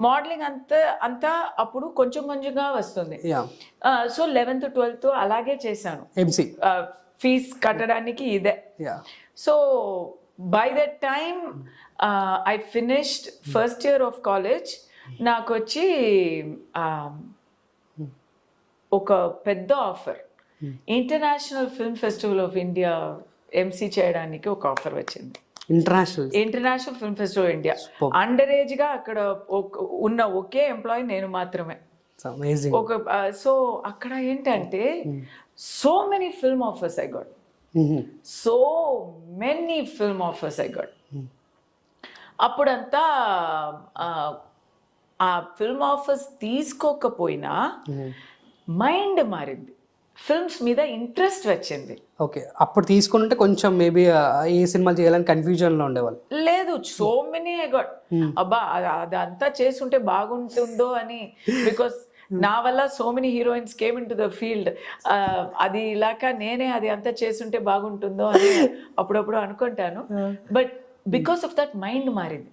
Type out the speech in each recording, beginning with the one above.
Modelling అంతా అంతా అప్పుడు కొంచెం కొంచెంగా వస్తుంది. సో లెవెన్త్ ట్వెల్త్ అలాగే చేశాను. ఎంసీ ఫీజ్ కట్టడానికి ఇదే. So by that time I finished first year of college నాకు వచ్చి ఒక పెద్ద offer international film festival of India MC చేయడానికి ఒక ఆఫర్ వచ్చింది. International international film festival India under ఏజ్గా అక్కడ ఉన్న ఒకే ఎంప్లాయీ నేను మాత్రమే. ఒక సో అక్కడ ఏంటంటే so many film offers I got so many film offers I got అప్పుడంతా ఆ, ఆ ఫిల్మ్ ఆఫర్స్ తీసుకోకపోయినా మైండ్ మారింది. ఫిల్మ్స్ మీద ఇంట్రెస్ట్ వచ్చింది. ఓకే అప్పుడు తీసుకుంటే కొంచెం మేబీ ఏ సినిమాలు చేయాలని కన్ఫ్యూజన్లో ఉండేవాళ్ళు. లేదు సో మెనీ ఐ గట్ అబ్బా అద- అదంతా చేస్తుంటే బాగుంటుందో అని బికాస్ నా వల్ల so many heroines came into the field అది ఇలాక నేనే అది అంతా చేస్తుంటే బాగుంటుందో అని అప్పుడప్పుడు అనుకుంటాను. But because of that mind మారింది.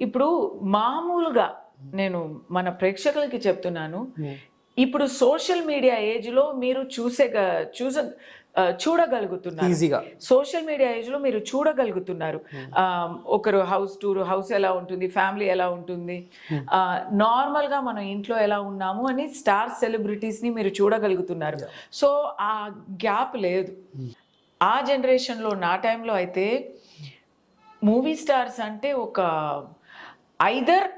ఇప్పుడు మామూలుగా నేను మన ప్రేక్షకులకి చెప్తున్నాను. ఇప్పుడు సోషల్ మీడియా ఏజ్లో మీరు చూసే చూస ఆ, చూడగలుగుతున్నారు. ఈజీగా. సోషల్ మీడియా ఏజ్లో మీరు చూడగలుగుతున్నారు. ఆ, ఒకరు హౌస్ టూర్ హౌస్ ఎలా ఉంటుంది ఫ్యామిలీ ఎలా ఉంటుంది నార్మల్గా మనం ఇంట్లో ఎలా ఉన్నాము అని స్టార్ సెలబ్రిటీస్ని మీరు చూడగలుగుతున్నారు. సో ఆ గ్యాప్ లేదు. ఆ జనరేషన్లో నా టైంలో అయితే మూవీ స్టార్స్ అంటే ఒక ఐదర్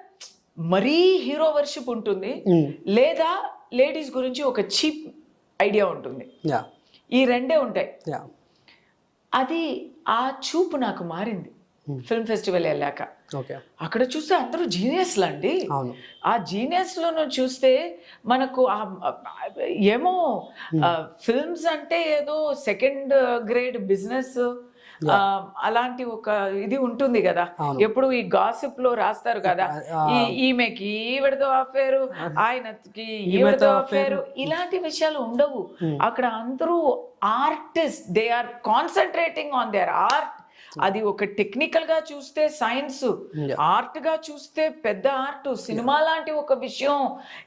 మరీ హీరో వర్షిప్ ఉంటుంది. లేదా లేడీస్ గురించి ఒక చీప్ ఐడియా ఉంటుంది. ఈ రెండే ఉంటాయి. అది ఆ చూపు నాకు మారింది. ఫిల్మ్ ఫెస్టివల్ వెళ్ళాక. ఓకే. అక్కడ చూస్తే అందరూ జీనియస్లు అండి. ఆ జీనియస్లో చూస్తే మనకు ఆ- ఏమో ఫిల్మ్స్ అంటే ఏదో సెకండ్ గ్రేడ్ బిజినెస్. అలాంటి ఒక ఇది ఉంటుంది కదా. ఎప్పుడు ఈ గాసిప్లో రాస్తారు కదా. ఈ ఈమెకి ఈవిడతో అఫేరు ఆయనకి ఈవిడతో అఫేరు ఇలాంటి విషయాలు ఉండవు. అక్కడ అందరూ artist they are concentrating on their art అది ఒక టెక్నికల్గా చూస్తే సైన్స్ ఆర్ట్గా చూస్తే పెద్ద ఆర్ట్ సినిమా లాంటి ఒక విషయం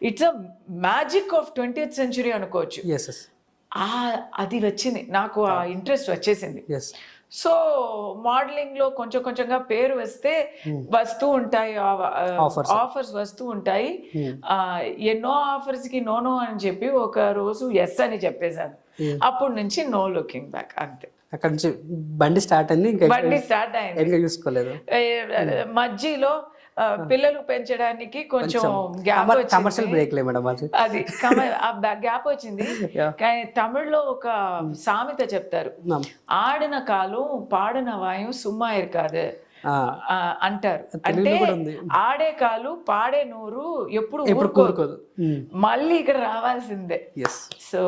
it's a magic of twenty century అనుకోవచ్చు. అది వచ్చింది. నాకు ఆ ఇంట్రెస్ట్ వచ్చేసింది. సో మోడలింగ్లో కొంచెం కొంచెంగా పేరు వస్తే వస్తూ ఉంటాయి. ఆఫర్స్ వస్తూ ఉంటాయి. ఆ, ఎన్నో ఆఫర్స్కి నో నో అని చెప్పి ఒక రోజు ఎస్ అని చెప్పేశాను అప్పటి నుంచి నో లుకింగ్ బ్యాక్ అంతే. అక్కడ నుంచి బండి స్టార్ట్ అయింది బండి స్టార్ట్ అయింది. చూసుకోలేదు? మధ్యలో పిల్లలు పెంచడానికి కొంచెం గ్యాప్ కమర్షియల్ మేడం అది. గ్యాప్ వచ్చింది. కానీ తమిళ్ళో ఒక సామెత చెప్తారు. ఆడిన కాలు పాడిన వాయు సుమ్మా ఇరుకాదు ఆ, ఆ, అంటారు. అంటే. ఆడే కాలు పాడే నూరు ఎప్పుడు ఎప్పుడు ఊరుకోదు కోరుకోదు. మళ్ళీ ఇక్కడ రావాల్సిందే. So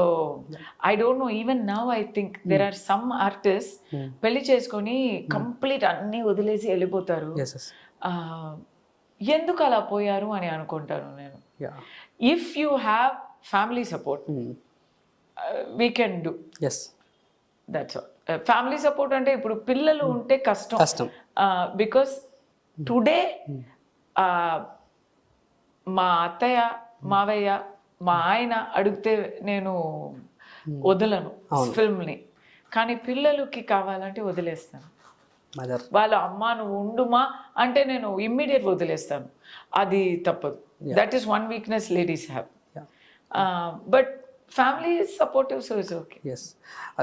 I don't know even now I think there are some artist పెళ్ళి చేసుకొని కంప్లీట్ అన్ని వదిలేసి వెళ్ళిపోతారు. ఎందుకు అలా పోయారు అని అనుకుంటాను నేను. If you have family support we can do yes that's family support అంటే ఇప్పుడు పిల్లలు ఉంటే కష్టం. కష్టం. బికాస్ టుడే మా అత్తయ్య మావయ్య మా ఆయన అడిగితే నేను వదలను ఫిల్మ్ని కానీ పిల్లలకి కావాలంటే వదిలేస్తాను. వాళ్ళ అమ్మ నువ్వు ఉండుమా? అంటే నేను ఇమ్మీడియట్ వదిలేస్తాను. అది తప్పదు. That is one weakness ladies have but family supportive so is okay yes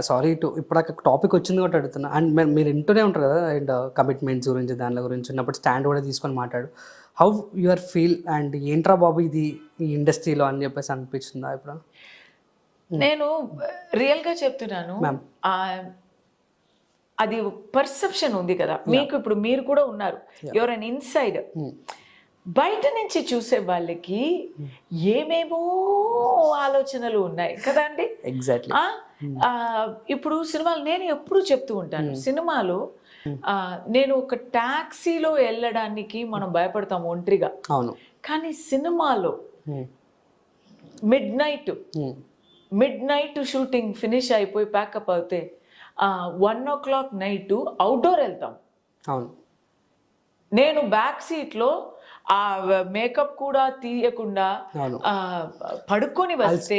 sorry to ఇప్పుడు అక్కడ టాపిక్ వచ్చింది కూడా అడుగుతున్నా. అండ్ మీరు వింటూనే ఉంటారు కదా అండ్ కమిట్మెంట్స్ గురించి దాని గురించి ఉన్నప్పుడు స్టాండ్ కూడా తీసుకొని మాట్లాడు. హౌ యువర్ ఫీల్ అండ్ ఏంట్రా బాబు ఇది ఈ ఇండస్ట్రీలో అని చెప్పేసి అనిపిస్తుందా ఇప్పుడు? నేను రియల్గా చెప్తున్నాను. అది పర్సెప్షన్ ఉంది కదా. మీకు ఇప్పుడు మీరు కూడా ఉన్నారు. యువర్ అన్ ఇన్సైడ్ బయట నుంచి చూసే వాళ్ళకి ఏమేమో ఆలోచనలు ఉన్నాయి. కదా అండి? ఎగ్జాక్ట్లీ ఆ, ఇప్పుడు సినిమాలు నేను ఎప్పుడు చెప్తూ ఉంటాను. సినిమాలో ఆ, నేను ఒక టాక్సీలో వెళ్ళడానికి మనం భయపడతాం ఒంటరిగా. అవును. కానీ సినిమాలో Hmm. Midnight Hmm. Midnight shooting finish అయిపోయి ప్యాకప్ అవుతే one o'clock night outdoor వెళ్తాం. అవును. నేను బ్యాక్ సీట్లో ఆ మేకప్ కూడా తీయకుండా పడుకొని వస్తే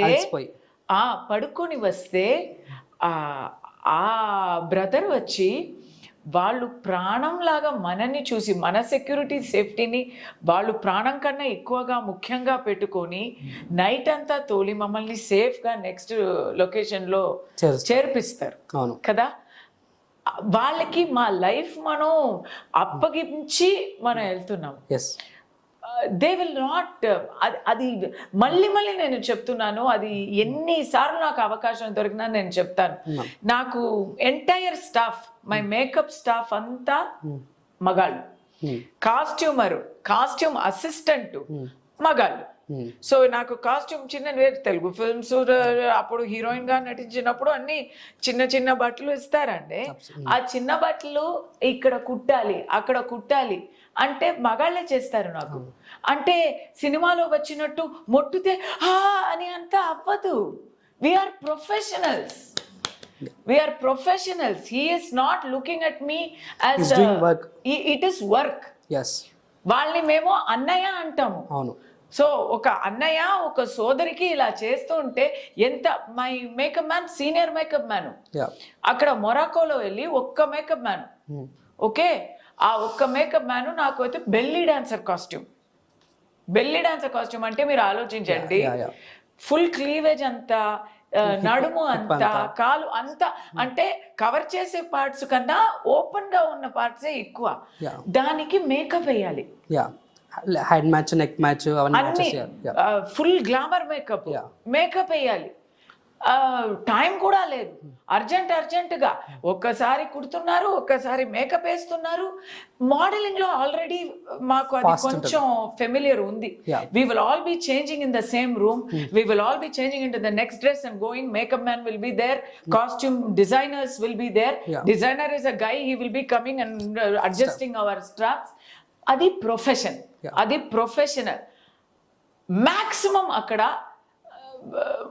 ఆ పడుకొని వస్తే ఆ ఆ బ్రదర్ వచ్చి వాళ్ళు ప్రాణంలాగా మనల్ని చూసి మన సెక్యూరిటీ సేఫ్టీని వాళ్ళు ప్రాణం కన్నా ఎక్కువగా ముఖ్యంగా పెట్టుకొని నైట్ అంతా తోలి మమ్మల్ని సేఫ్గా నెక్స్ట్ లొకేషన్లో. చేర్పిస్తారు. కదా? వాళ్ళకి మా లైఫ్ మనం అప్పగించి మనం వెళ్తున్నాం. ఎస్ దే విల్ నాట్ అది మళ్ళీ మళ్ళీ నేను చెప్తున్నాను అది ఎన్నిసార్లు నాకు అవకాశం దొరికినా నేను చెప్తాను. నాకు entire staff my makeup staff అంతా మగాళ్ళు. కాస్ట్యూమర్ కాస్ట్యూమ్ అసిస్టెంట్ మగాళ్ళు. సో నాకు కాస్ట్యూమ్ చిన్న వేరు తెలుగు ఫిల్మ్స్ అప్పుడు హీరోయిన్గా నటించినప్పుడు అన్ని చిన్న చిన్న బట్టలు ఇస్తారండి. ఆ చిన్న బట్టలు ఇక్కడ కుట్టాలి అక్కడ కుట్టాలి. అంటే మగాళ్ళే చేస్తారు నాకు. అంటే సినిమాలో వచ్చినట్టు మొట్టుతే హా అని అంతా అవ్వదు. We're professionals we're professionals he is not looking at me as. It is work వాళ్ళని మేము అన్నయ్య అంటాము. అవును. సో ఒక అన్నయ్య ఒక సోదరికి ఇలా చేస్తూ ఉంటే ఎంత my makeup man senior makeup man అక్కడ మొరాకోలో వెళ్ళి ఒక్క మేకప్ మ్యాన్ ఓకే ఆ ఒక్క మేకప్ మ్యాన్ నాకు అయితే belly dancer costume. Belly dancer costume అంటే మీరు ఆలోచించండి. ఫుల్ క్లీవేజ్ అంతా నడుము అంతా కాలు అంతా అంటే కవర్ చేసే పార్ట్స్ కన్నా ఓపెన్గా ఉన్న పార్ట్సే ఎక్కువ. దానికి మేకప్ వేయాలి. హెడ్ మ్యాచ్ నెక్ మ్యాచ్ అవన్నీ ఫుల్ గ్లామర్ మేకప్. మేకప్ వేయాలి. టైం కూడా లేదు. అర్జెంట్ అర్జెంటుగా. ఒక్కసారి కుడుతున్నారు ఒక్కసారి మేకప్ వేస్తున్నారు. మోడలింగ్లో ఆల్రెడీ మాకు అది కొంచెం ఫెమిలియర్ ఉంది. We will all be changing in the same room we will all be changing in the next dress and going makeup man will be there costume designers will be there. Designer is a guy he will be coming and adjusting our straps అది profession. అది professional maximum అక్కడ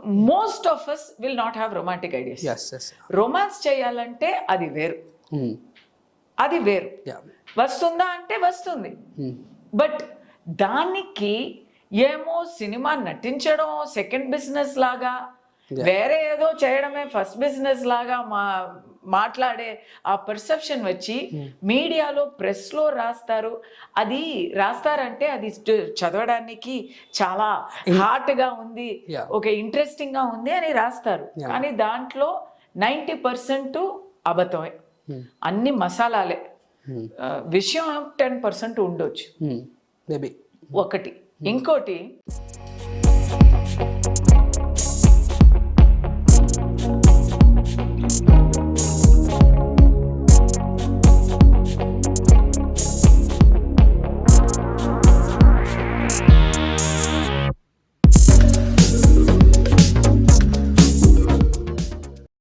most of us will not have romantic ideas romance చేయాలంటే అది వేరు. అది వేరు. వస్తుందా అంటే వస్తుంది. బట్ దానికి ఏమో సినిమా నటించడం సెకండ్ బిజినెస్ లాగా వేరే ఏదో చేయడమే ఫస్ట్ బిజినెస్ లాగా మా మాట్లాడే ఆ పర్సెప్షన్ వచ్చి మీడియాలో ప్రెస్లో రాస్తారు. అది రాస్తారంటే అది చదవడానికి చాలా హార్ట్గా ఉంది. ఒక ఇంట్రెస్టింగ్గా ఉంది అని రాస్తారు. కానీ దాంట్లో నైంటీ పర్సెంట్ అబద్ధమే. అన్ని మసాలాలే. ఆ, విషయం టెన్ పర్సెంట్ ఉండొచ్చు. మేబీ ఒకటి. ఇంకోటి